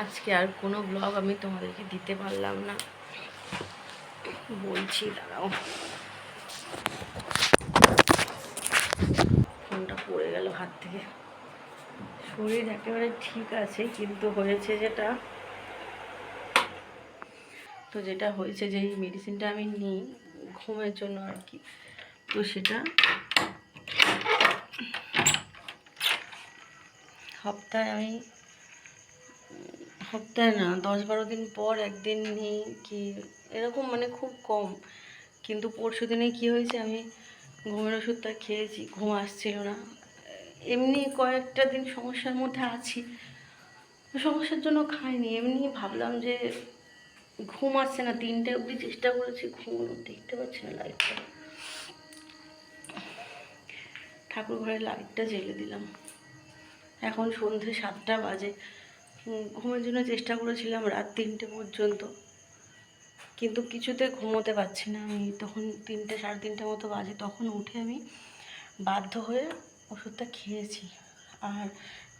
আজকে আর কোনো ব্লগ আমি তোমাদেরকে দিতে পারলাম না। বলছি, দাঁড়াও। ফোনটা পড়ে গেল হাত থেকে। শরীর একেবারে ঠিক আছে, কিন্তু হয়েছে যেটা, তো যেটা হয়েছে যে এই মেডিসিনটা আমি নিই, ঘুমের জন্য আর কি। তো সেটা সপ্তাহে আমি সপ্তাহে না, দশ বারো দিন পর একদিন নিই কি, এরকম মানে খুব কম। কিন্তু পরশু দিনে কী হয়েছে, আমি ঘুমের ওষুধটা খেয়েছি, ঘুম আসছিল না। এমনি কয়েকটা দিন সমস্যার মধ্যে আছি। সমস্যার জন্য খাইনি, এমনি ভাবলাম যে ঘুম আসছে না, তিনটে অবধি চেষ্টা করেছি ঘুমানোর দেখতে পাচ্ছি না লাইটটা ঠাকুর ঘরের লাইটটা জ্বেলে দিলাম। এখন সন্ধে সাতটা বাজে। ঘুমের জন্য চেষ্টা করেছিলাম রাত তিনটে পর্যন্ত। কিন্তু কিছুতে ঘুমোতে পারছি না আমি। তখন তিনটে, সাড়ে তিনটে মতো বাজে। তখন উঠে আমি বাধ্য হয়ে ওষুধটা খেয়েছি। আর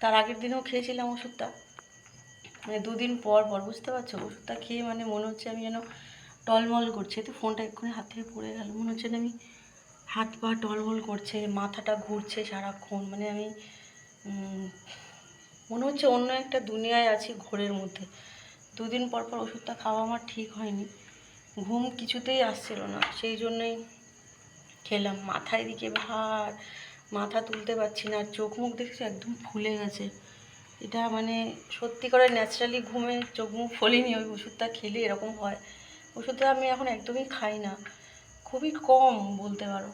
তার আগের দিনেও খেয়েছিলাম ওষুধটা। মানে দুদিন পর পর, বুঝতে পারছ? ওষুধটা খেয়ে মানে মনে হচ্ছে আমি যেন টলমল করছে। তো ফোনটা এক্ষুনি হাত থেকে পড়ে গেল। মনে হচ্ছে যেন আমি হাত পা টলমল করছে, মাথাটা ঘুরছে সারাক্ষণ। মানে আমি মনে হচ্ছে অন্য একটা দুনিয়ায় আছি ঘোরের মধ্যে। দুদিন পর পর ওষুধটা খাওয়া আমার ঠিক হয়নি। ঘুম কিছুতেই আসছিল না, সেই জন্যই খেলাম। মাথায় দিকে ভার, মাথা তুলতে পারছি না চোখ মুখ দেখছি একদম ফুলে গেছে। এটা মানে সত্যি করে ন্যাচারালি ঘুমে চোখ মুখ ফলিনি, ওই ওষুধটা খেলে এরকম হয়। ওষুধটা আমি এখন একদমই খাই না। খুবই কম বলতে পারো।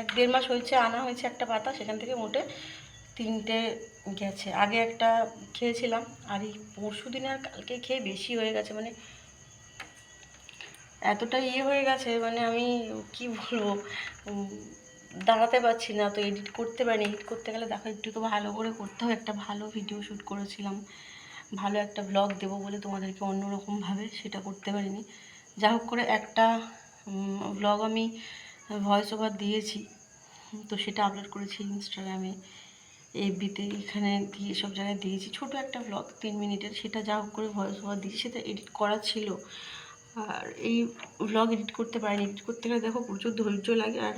এক দেড় মাস হয়েছে, আনা হয়েছে একটা পাতা, সেখান থেকে মোটে তিনটে গেছে। আগে একটা খেয়েছিলাম, আর এই পরশু দিনে আর কালকে খেয়ে বেশি হয়ে গেছে মানে এতটা ইয়ে হয়ে গেছে মানে আমি কি বলব দাঁড়াতে পারছি না, তো এডিট করতে পারিনি। এডিট করতে গেলে দেখো, একটু তো ভালো করে করতে হবে। একটা ভালো ভিডিও শ্যুট করেছিলাম। ভালো একটা ব্লগ দেবো বলে তোমাদেরকে অন্যরকমভাবে সেটা করতে পারিনি। যা হোক করে একটা ব্লগ আমি ভয়েস ওভার দিয়েছি। তো সেটা আপলোড করেছি ইনস্টাগ্রামে এফবিতে এখানে দিয়ে সব জায়গায় দিয়েছি। ছোট একটা ব্লগ তিন মিনিটের। সেটা যা হোক করে ভয়েস ওভার দিয়েছি। সেটা এডিট করা ছিল। আর এই ব্লগ এডিট করতে পারিনি। এডিট করতে গেলে দেখো প্রচুর ধৈর্য লাগে। আর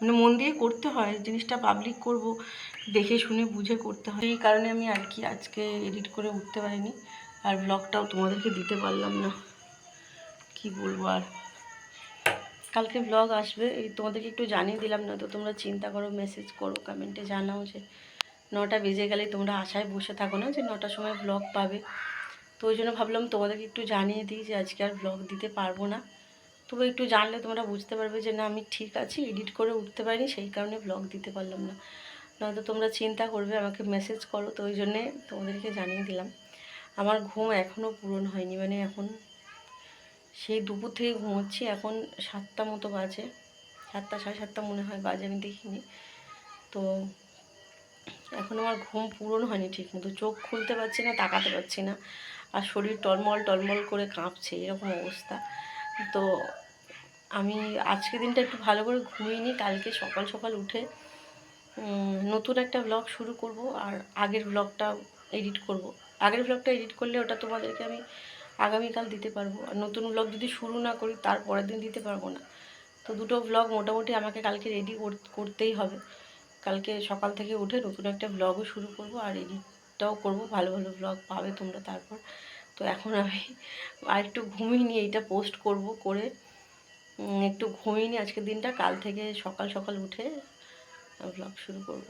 মানে মন দিয়ে করতে হয়। জিনিসটা পাবলিক করব, দেখে শুনে বুঝে করতে হয়। এই কারণে আমি আর কি আজকে এডিট করে উঠতে পারিনি। আর ব্লগটাও তোমাদেরকে দিতে পারলাম না। কি বলব আর? কালকে ব্লগ আসবে, এই তোমাদেরকে একটু জানিয়ে দিলাম না তো, তোমরা চিন্তা করো মেসেজ করো কমেন্টে জানাও যে নটা বেজে গেলেই তোমরা আশায় বসে থাকো না যে নটার সময় ব্লগ পাবে। তো ওই জন্য ভাবলাম তোমাদেরকে একটু জানিয়ে দিই যে আজকে আর ব্লগ দিতে পারব না। তবে একটু জানলে তোমরা বুঝতে পারবে যে না, আমি ঠিক আছি এডিট করে উঠতে পারিনি, সেই কারণে ব্লগ দিতে পারলাম না। নয়তো তোমরা চিন্তা করবে, আমাকে মেসেজ করো, তো ওই জন্যে তোমাদেরকে জানিয়ে দিলাম। আমার ঘুম এখনও পূরণ হয়নি মানে এখন সেই দুপুর থেকে ঘুমোচ্ছি, এখন সাতটা মতো বাজে। সাতটা, সাড়ে সাতটা মনে হয় বাজে, আমি দেখিনি। তো এখন আমার ঘুম পূরণ হয়নি ঠিক মতো চোখ খুলতে পারছি না, তাকাতে পারছি না। আর শরীর টলমল টলমল করে কাঁপছে, এরকম অবস্থা। তো আমি আজকে দিনটা একটু ভালো করে ঘুমিয়ে নিই, কালকে সকাল সকাল উঠে নতুন একটা ব্লগ শুরু করব। আর আগের ব্লগটা এডিট করব। আগের ব্লগটা এডিট করলে ওটা তোমাদেরকে আমি আগামীকাল দিতে পারব। আর নতুন ব্লগ যদি শুরু না করি, তার পরের দিন দিতে পারব না। তো দুটো ব্লগ মোটামুটি আমাকে কালকে রেডি করতেই হবে। কালকে সকাল থেকে উঠে নতুন একটা ব্লগও শুরু করব আর এডিটটাও করব, ভালো ভালো ব্লগ পাবে তোমরা তারপর। তো এখন আমি আর একটু ঘুমিয়ে নিয়ে এইটা পোস্ট করব করে। একটু ঘুমিয়ে নিই আজকের দিনটা, কাল থেকে সকাল সকাল উঠে ব্লগ শুরু করব।